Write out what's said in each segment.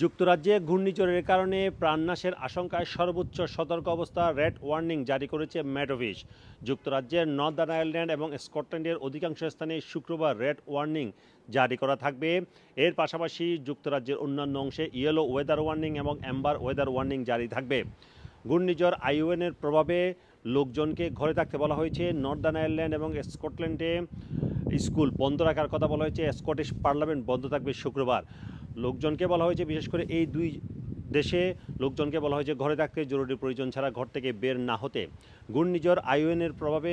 যুক্তরাজ্যে ঘূর্ণিঝড়ের কারণে প্রাণনাশের আশঙ্কায় সর্বোচ্চ সতর্ক অবস্থা রেড ওয়ার্নিং জারি করেছে ম্যাডোভিস যুক্তরাজ্যের নর্দার্ন আয়ারল্যান্ড এবং স্কটল্যান্ডের অধিকাংশ স্থানে শুক্রবার রেড ওয়ার্নিং জারি করা থাকবে। এর পাশাপাশি যুক্তরাজ্যের অন্যান্য অংশে ইয়েলো ওয়েদার ওয়ার্নিং এবং অ্যাম্বার ওয়েদার ওয়ার্নিং জারি থাকবে। ঘূর্ণিঝড় আইওএনের প্রভাবে লোকজনকে ঘরে থাকতে বলা হয়েছে। নর্দার্ন আয়ারল্যান্ড এবং স্কটল্যান্ডে স্কুল বন্ধ রাখার কথা বলা হয়েছে। স্কটিশ পার্লামেন্ট বন্ধ থাকবে শুক্রবার। লোকজনকে বলা হয়েছে, বিশেষ করে এই দুই দেশে লোকজনকে বলা হয়েছে, ঘরে থাকতে জরুরি প্রয়োজন ছাড়া ঘর থেকে বের না হতে। ঘূর্ণিঝড় আইওএনের প্রভাবে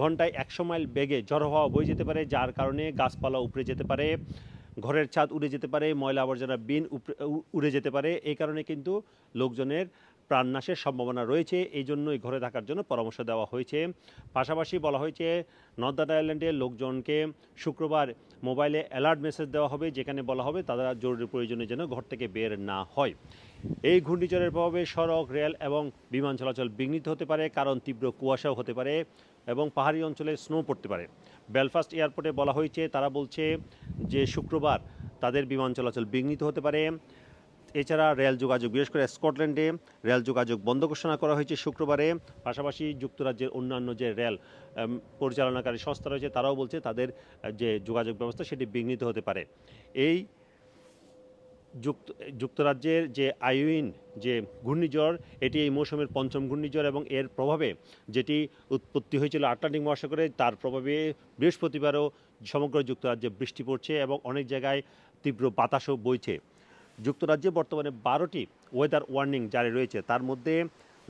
ঘন্টায় একশো মাইল বেগে ঝড় হওয়া বয়ে যেতে পারে, যার কারণে গাছপালা উপড়ে যেতে পারে, ঘরের ছাদ উড়ে যেতে পারে, ময়লা আবর্জনা বিন উড়ে যেতে পারে। এই কারণে কিন্তু লোকজনের প্রাণনাশের সম্ভাবনা রয়েছে এই জন্যই ঘরে থাকার জন্য পরামর্শ দেওয়া হয়েছে। পাশাপাশি বলা হয়েছে, নর্দার্ন আয়ারল্যান্ডের লোকজনকে শুক্রবার মোবাইলে অ্যালার্ট মেসেজ দেওয়া হবে, যেখানে বলা হবে তারা জরুরি প্রয়োজনে যেন ঘর থেকে বের না হয়। এই ঘূর্ণিঝড়ের প্রভাবে সড়ক, রেল এবং বিমান চলাচল বিঘ্নিত হতে পারে, কারণ তীব্র কুয়াশাও হতে পারে এবং পাহাড়ি অঞ্চলে স্নো পড়তে পারে। বেলফাস্ট এয়ারপোর্টে বলা হয়েছে, তারা বলছে যে শুক্রবার তাদের বিমান চলাচল বিঘ্নিত হতে পারে। এছাড়া রেল যোগাযোগ, বিশেষ করে স্কটল্যান্ডে রেল যোগাযোগ বন্ধ ঘোষণা করা হয়েছে শুক্রবারে। পাশাপাশি যুক্তরাজ্যের অন্যান্য যে রেল পরিচালনাকারী সংস্থা রয়েছে, তারাও বলছে তাদের যে যোগাযোগ ব্যবস্থা সেটি বিঘ্নিত হতে পারে। এই যুক্ত, যুক্তরাজ্যের যে আইউইন যে ঘূর্ণিঝড়, এটি এই মৌসুমের পঞ্চম ঘূর্ণিঝড় এবং এর প্রভাবে যেটি উৎপত্তি হয়েছিল আটলান্টিক মহাসাগরে, তার প্রভাবে বৃহস্পতিবারও সমগ্র যুক্তরাজ্যে বৃষ্টি পড়ছে এবং অনেক জায়গায় তীব্র বাতাসও বইছে। যুক্তরাজ্যে বর্তমানে বারোটি ওয়েদার ওয়ার্নিং জারি রয়েছে। তার মধ্যে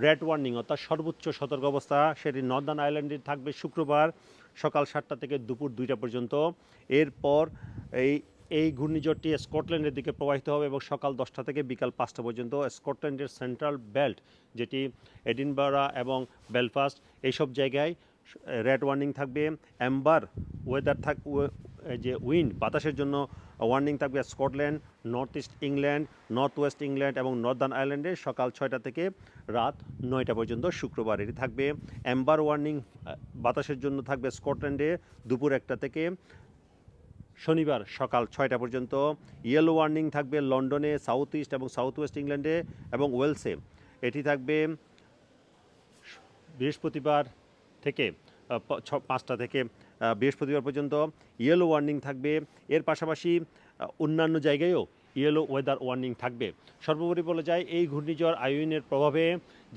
রেড ওয়ার্নিং অর্থাৎ সর্বোচ্চ সতর্ক অবস্থা, সেটি নর্দার্ন আইল্যান্ডে থাকবে শুক্রবার সকাল সাতটা থেকে দুপুর দুইটা পর্যন্ত। এরপর এই এই ঘূর্ণিঝড়টি স্কটল্যান্ডের দিকে প্রবাহিত হবে এবং সকাল দশটা থেকে বিকাল পাঁচটা পর্যন্ত স্কটল্যান্ডের সেন্ট্রাল বেল্ট, যেটি এডিনবারা এবং বেলফাস্ট, এইসব জায়গায় রেড ওয়ার্নিং থাকবে। অ্যাম্বার ওয়েদার থাক যে উইন্ড বাতাসের জন্য ওয়ার্নিং থাকবে Scotland north east England north west England এবং নর্দার্ন আয়ারল্যান্ডে সকাল ছয়টা থেকে রাত নয়টা পর্যন্ত শুক্রবার এটি থাকবে। অ্যাম্বার ওয়ার্নিং বাতাসের জন্য থাকবে স্কটল্যান্ডে দুপুর একটা থেকে শনিবার সকাল ছয়টা পর্যন্ত। ইয়েলো ওয়ার্নিং থাকবে লন্ডনে সাউথ ইস্ট এবং সাউথ ওয়েস্ট ইংল্যান্ডে এবং ওয়েলসে এটি থাকবে বৃহস্পতিবার থেকে পাঁচটা থেকে বৃহস্পতিবার পর্যন্ত ইয়েলো ওয়ার্নিং থাকবে। এর পাশাপাশি অন্যান্য জায়গায়ও ইয়েলো ওয়েদার ওয়ার্নিং থাকবে। সর্বোপরি বলা যায়, এই ঘূর্ণিঝড় আয়ুইনের প্রভাবে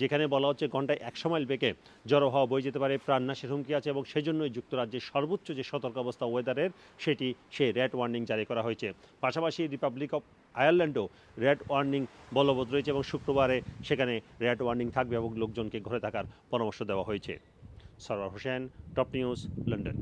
যেখানে বলা হচ্ছে ঘন্টায় একশো মাইল বেগে জড়ো হওয়া বয়ে যেতে পারে, প্রাণনাশের হুমকি আছে এবং সেজন্যই যুক্তরাজ্যের সর্বোচ্চ যে সতর্ক অবস্থা ওয়েদারের সেটি সে রেড ওয়ার্নিং জারি করা হয়েছে। পাশাপাশি রিপাবলিক অফ আয়ারল্যান্ডও রেড ওয়ার্নিং বলবৎ রয়েছে এবং শুক্রবারে সেখানে রেড ওয়ার্নিং থাকবে এবং লোকজনকে ঘরে থাকার পরামর্শ দেওয়া হয়েছে। Sarwar Hossain top news London.